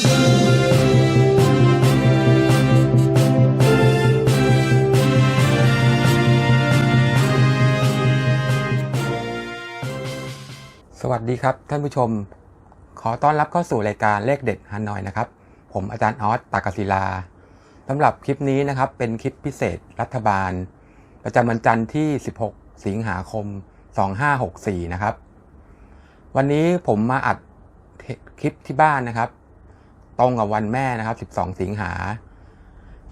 สวัสดีครับท่านผู้ชม ขอต้อนรับเข้าสู่รายการเลขเด็ดฮานอยนะครับ ผมอาจารย์ออสตากศิลาสำหรับคลิปนี้นะครับเป็นคลิปพิเศษรัฐบาล ประจำวันจันทร์ที่ 16 สิงหาคม 2564 นะครับ วันนี้ผมมาอัดคลิปที่บ้านนะครับ ตรงกับวันแม่นะครับ 12 สิงหา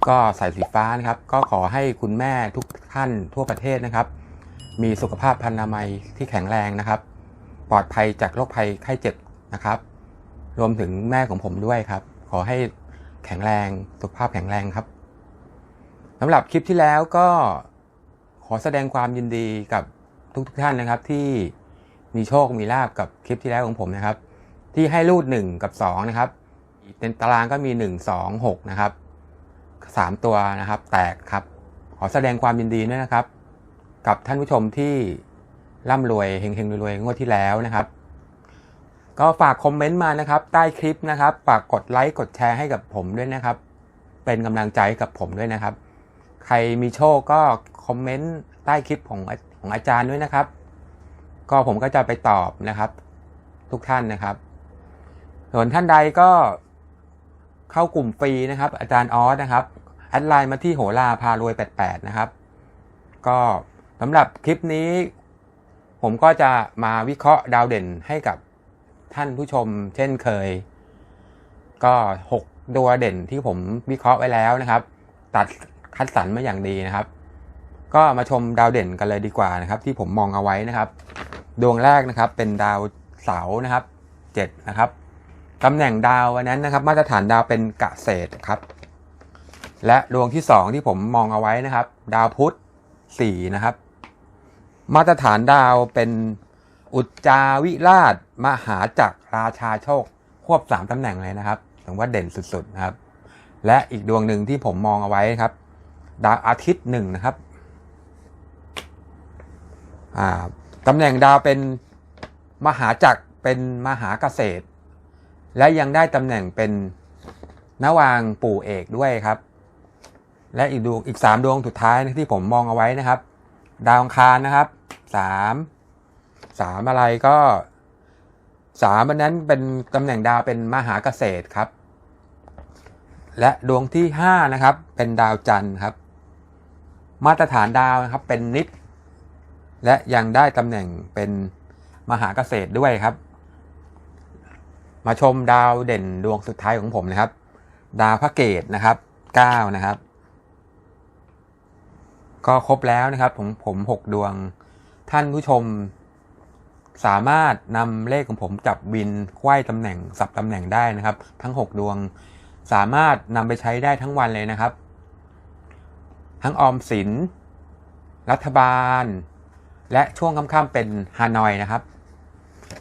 ก็ใส่สีฟ้านะครับ ก็ขอให้คุณแม่ทุกท่านทั่วประเทศนะครับ มีสุขภาพพรรณนามัยที่แข็งแรงนะครับ ปลอดภัยจากโรคภัยไข้เจ็บนะครับ รวมถึงแม่ของผมด้วยครับ ขอให้แข็งแรงสุขภาพแข็งแรงครับสำหรับคลิปที่แล้วก็ขอแสดงความยินดีกับทุกทท่านนะครับ ที่มีโชคมีลาบกับคลิปที่แล้วของผมนะครับ ที่ให้รูดหนึ่งกับสองนะครับ ในตารางก็มีหนึ่งสองหกนะครับสามตัวนะครับ แตกครับ ขอแสดงความยินดีด้วยนะครับ กับท่านผู้ชมที่ร่ำรวยเฮงๆรวยๆงวดที่แล้วนะครับ ก็ฝากคอมเมนต์มานะครับ ใต้คลิปนะครับ ฝากกดไลค์กดแชร์ให้กับผมด้วยนะครับ เป็นกำลังใจกับผมด้วยนะครับ ใครมีโชคก็คอมเมนต์ใต้คลิปของของอาจารย์ด้วยนะครับ ก็ผมก็จะไปตอบนะครับ ทุกท่านนะครับ ส่วนท่านใดก็ เข้ากลุ่มฟรีนะครับ อาจารย์ออสนะครับแอดไลน์มาที่โหราพารวย 88 นะครับ ก็สำหรับคลิปนี้ ผมก็จะมาวิเคราะห์ดาวเด่นให้กับท่านผู้ชม เช่นเคย ก็หกตัวเด่นที่ผมวิเคราะห์ไว้แล้วนะครับ ตัดคัดสรรมาอย่างดีนะครับ ก็มาชมดาวเด่นกันเลยดีกว่านะครับ ที่ผมมองเอาไว้นะครับ ดวงแรกนะครับเป็นดาวเสาร์นะครับเจ็ดนะครับ ตำแหน่งดาววันนั้นนะครับ มาตรฐานดาวเป็นกะเศษครับ และดวงที่สองที่ผมมองเอาไว้นะครับ ดาวพุธสี่นะครับ มาตรฐานดาวเป็นอุจจาวิราช มหาจักรราชาโชค ควบสามตำแหน่งเลยนะครับถือว่าเด่นสุดๆนะครับ และอีกดวงหนึ่งที่ผมมองเอาไว้ครับ ดาวอาทิตย์หนึ่งนะครับอ่าตำแหน่งดาวเป็นมหาจักรเป็นมหาเกษตร และยังได้ตำแหน่งเป็นนวางปู่เอกด้วยครับ และอีกดวงอีกสามดวงสุดท้ายที่ผมมองเอาไว้นะครับ ดาวองคารนะครับสามสามอะไรก็สามอันนั้นเป็นตำแหน่งดาวเป็นมหาเกษตรครับ และดวงที่ห้านะครับ เป็นดาวจันทร์ครับ มาตรฐานดาวนะครับเป็นนิดและยังได้ตำแหน่งเป็นมหาเกษตรด้วยครับ มาชมดาวเด่นดวงสุดท้ายของผมนะครับ ดาวพระเกตนะครับเก้านะครับ ก็ครบแล้วนะครับผมผมหกดวง ท่านผู้ชม สามารถนำเลขของผมจับบินไขว้ตำแหน่งสับตำแหน่งได้นะครับ ทั้ง6ดวง สามารถนำไปใช้ได้ทั้งวันเลยนะครับ ทั้งออมสิน รัฐบาล และช่วงค่ำๆเป็นฮานอยนะครับ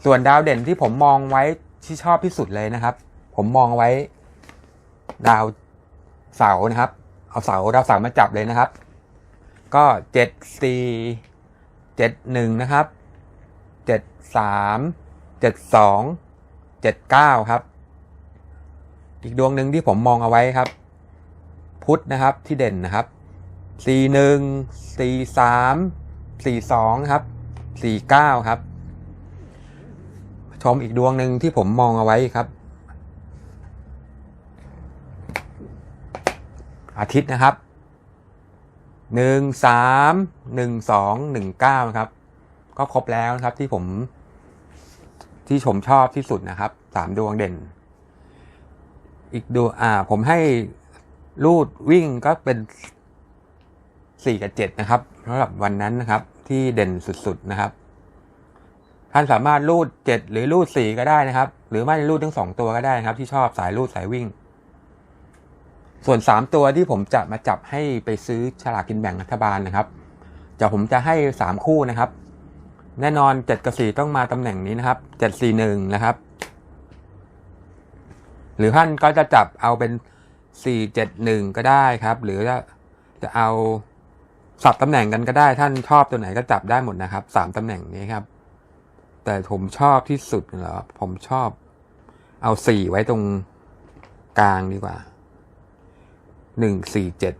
ส่วนดาวเด่นที่ผมมองไว้ ที่ชอบที่สุดเลยนะครับ ผมมองไว้ ดาวเสานะครับ เอาเสาดาวเสามาจับเลยนะครับ ก็เจ็ดสี่เจ็ดหนึ่งนะครับเจ็ดสามเจ็ดสองเจ็ดเก้าครับ อีกดวงหนึ่งที่ผมมองเอาไว้ครับ พุธนะครับที่เด่นนะครับสี่หนึ่งสี่สามสี่สองครับสี่เก้าครับ ชมอีกดวงหนึ่งที่ผมมองเอาไว้ครับ อาทิตย์นะครับหนึ่งสามหนึ่งสองหนึ่งเก้าครับ ก็ครบแล้วนะครับที่ผม ที่ผมชอบที่สุดนะครับสามดวงเด่น อีกดวงอ่า ผมให้รูดวิ่งก็เป็นสี่กับเจ็ดนะครับสำหรับวันนั้นนะครับ ที่เด่นสุดๆนะครับ ท่านสามารถรูดเจ็ดหรือรูดสี่ก็ได้นะครับ หรือไม่รูดทั้งสองตัวก็ได้นะครับ ที่ชอบสายรูดสายวิ่ง ส่วน 3 ตัวที่ผมจะมาจับให้ไปซื้อฉลากกินแบ่งรัฐบาลนะครับจะผมจะให้ 3 คู่นะครับ แน่นอน 7 กับ 4 ต้องมาตำแหน่งนี้นะครับ 7 4 1 นะครับ หรือท่านก็จะจับเอาเป็น 4 7 1 ก็ได้ครับ หรือจะจะเอาสับตำแหน่งกันก็ได้ท่านชอบตัวไหนก็จับได้หมดนะครับสามตำแหน่งนี้ครับ แต่ผมชอบที่สุดเหรอผมชอบ เอาสี่ไว้ตรงกลางดีกว่าหนึ่งสี่เจ็ด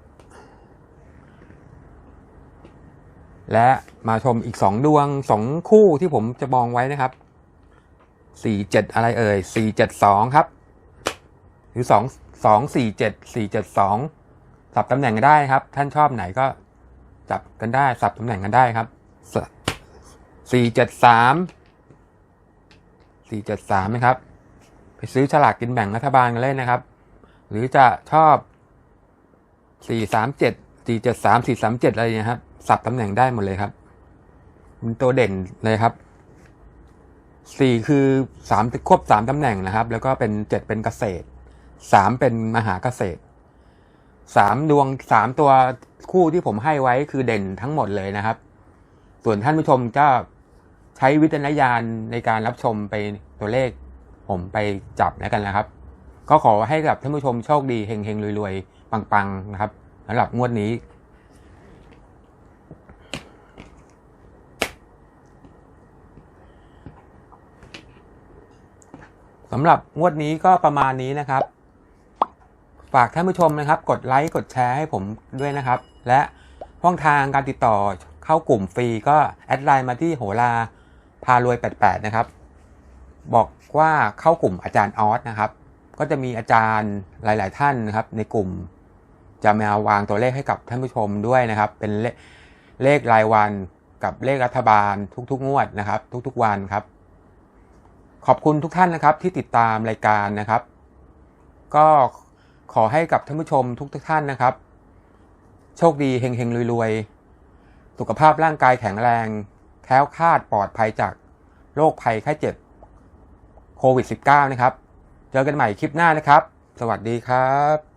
และมาชมอีกสองดวงสองคู่ที่ผมจะมองไว้นะครับสี่เจ็ดอะไรเอ่ยสี่เจ็ดสองครับ หรือสองสองสี่เจ็ดสี่เจ็ดสองสับตำแหน่งกันได้ครับ ท่านชอบไหนก็จับกันได้ สับตำแหน่งกันได้ครับสี่เจ็ดสาม สี่เจ็ดสามนะครับ ไปซื้อฉลากกินแบ่งรัฐบาลกันเล่นะครับ หรือจะชอบสี่สามเจ็ดสี่เจ็ดสามสี่สามเจ็ดอะไรเนี่ยครับ สับตำแหน่งได้หมดเลยครับเป็นตัวเด่นเลยครับสี่คือสามควบสามตำแหน่งนะครับ แล้วก็เป็นเจ็ดเป็นเกษตรสามเป็นมหาเกษตรสามดวงสามตัวคู่ที่ผมให้ไว้คือเด่นทั้งหมดเลยนะครับ ส่วนท่านผู้ชมจะ ใช้วิจารณญาณในการรับชมไปตัวเลข ผมไปจับแล้วกันนะครับ ก็ขอให้กับท่านผู้ชมโชคดีเฮงเฮงรวยๆ ปังๆนะครับสำหรับงวดนี้สำหรับงวดนี้ก็ประมาณนี้นะครับ ฝากท่านผู้ชมนะครับ กดไลค์กดแชร์ให้ผมด้วยนะครับ และช่องทางการติดต่อเข้ากลุ่มฟรีก็แอดไลน์มาที่โหรา พารวย 88 นะครับ บอกว่าเข้ากลุ่มอาจารย์ออสนะครับ ก็จะมีอาจารย์หลาย ๆ ท่านนะครับ ในกลุ่มจะมาวางตัวเลขให้กับท่านผู้ชมด้วยนะครับ เป็นเลเลขรายวันกับเลขรัฐบาลทุก ๆ งวดนะครับ ทุก ๆ วันครับ ขอบคุณทุกท่านนะครับ ที่ติดตามรายการนะครับ ก็ขอให้กับท่านผู้ชมทุกๆท่านนะครับ โชคดีเฮงๆรวยๆสุขภาพร่างกายแข็งแรง แคล้วคลาดปลอดภัยจากโรคภัยไข้เจ็บโควิด -19 นะครับ เจอกันใหม่คลิปหน้านะครับ สวัสดีครับ